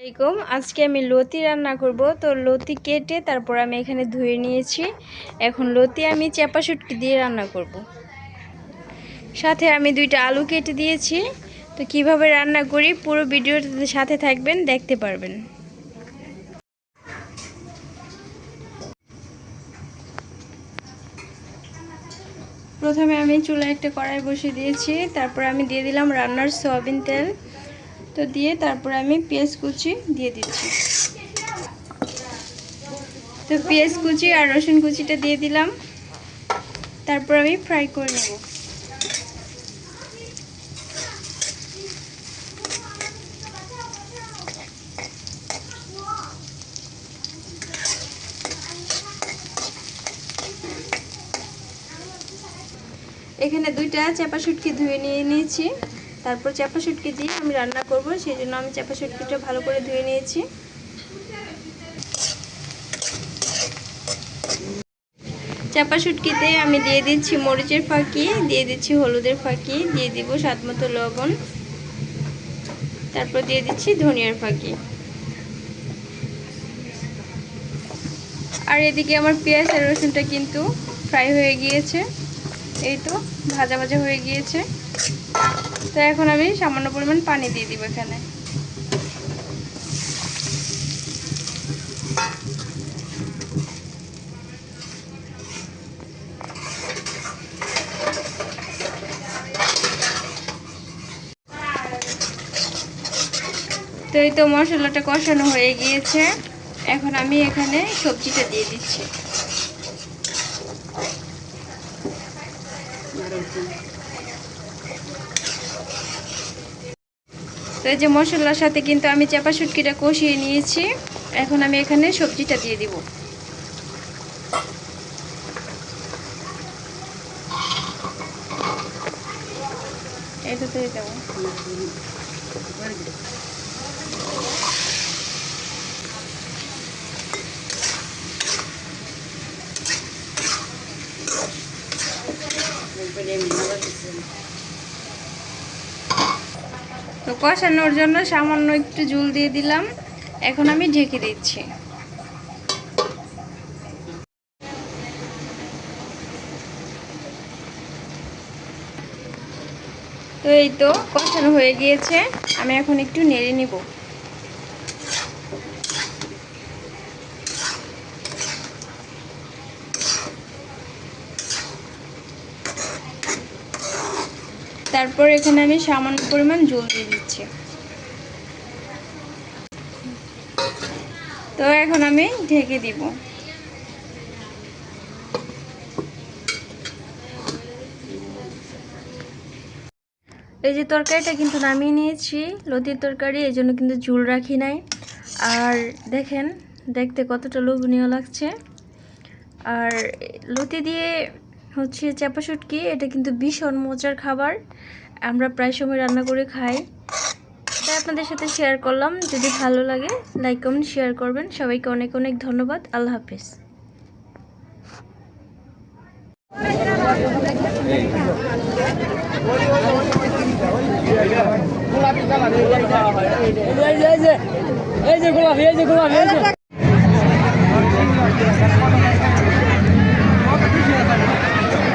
আসসালামাইকুম আজকে আমি লতি রান্না করব। তো লতি কেটে তারপর আমি এখানে ধুয়ে নিয়েছি। এখন লতি আমি চাপা শুটকি দিয়ে রান্না করব। সাথে আমি দুইটা আলু কেটে দিয়েছি। তো কীভাবে রান্না করি পুরো ভিডিওটাতে সাথে থাকবেন, দেখতে পারবেন। প্রথমে আমি চুলায় একটা কড়াই বসিয়ে দিয়েছি। তারপর আমি দিয়ে দিলাম রান্নার সয়াবিন তেল। তো দিয়ে তারপর আমি পেঁয়াজ কুচি দিয়ে দিচ্ছি। তো পেঁয়াজ কুচি আর রসুন কুচিটা দিয়ে দিলাম। তারপর আমি ফ্রাই করে নেব। এখানে দুইটা চাপা শুটকি ধুয়ে নিয়ে নিয়েছি। তারপর চাপা শুটকি দিয়ে আমি রান্না করব, সেই জন্য আমি চাপা শুটকিটা ভালো করে ধুয়ে নিয়েছি। চাপা শুটকিতে আমি দিয়ে দিচ্ছি মরিচের ফাঁকি, দিয়ে দিচ্ছি হলুদের ফাঁকি, দিয়ে দিব স্বাদ মতো লবণ। তারপর দিয়ে দিচ্ছি ধনিয়ার ফাঁকি। আর এদিকে আমার পেঁয়াজ আর রসুনটা কিন্তু ফ্রাই হয়ে গিয়েছে। এই তো ভাজা ভাজা হয়ে গিয়েছে। তো এখন আমি সামান্য পরিমাণ পানি দিয়ে দিব এখানে। তো এই তো মশলাটা কষানো হয়ে গিয়েছে। এখন আমি এখানে সবজিটা দিয়ে দিচ্ছি। তো এই যে মশলার সাথে কিন্তু আমি চাপা শুটকিটা কষিয়ে নিয়েছি। এখন আমি এখানে সবজিটা দিয়ে দিব। এটাতে দেবো। তো কষানোর জন্য সামান্য একটু জল দিয়ে দিলাম। এখন আমি ঢেকে দিচ্ছি। তো এই তো কষানো হয়ে গিয়েছে। আমি এখন একটু নেড়ে নিব। তারপর এখানে আমি সামান্য পরিমাণ জল দিয়ে দিচ্ছি। তো এখন আমি ঢেকে দিব। এই যে তরকারিটা কিন্তু নামিয়ে নিয়েছি, লতির তরকারি, এই জন্য কিন্তু ঝুল রাখি নাই। আর দেখেন, দেখতে কতটা লোভনীয় লাগছে। আর লতি দিয়ে হচ্ছে চাপা শুটকি, এটা কিন্তু ভীষণ মজার খাবার। আমরা প্রায় সময় রান্না করে খাই। তাই আপনাদের সাথে শেয়ার করলাম। যদি ভালো লাগে লাইক কমেন্ট শেয়ার করবেন। সবাইকে অনেক অনেক ধন্যবাদ। আল্লাহ হাফিজ।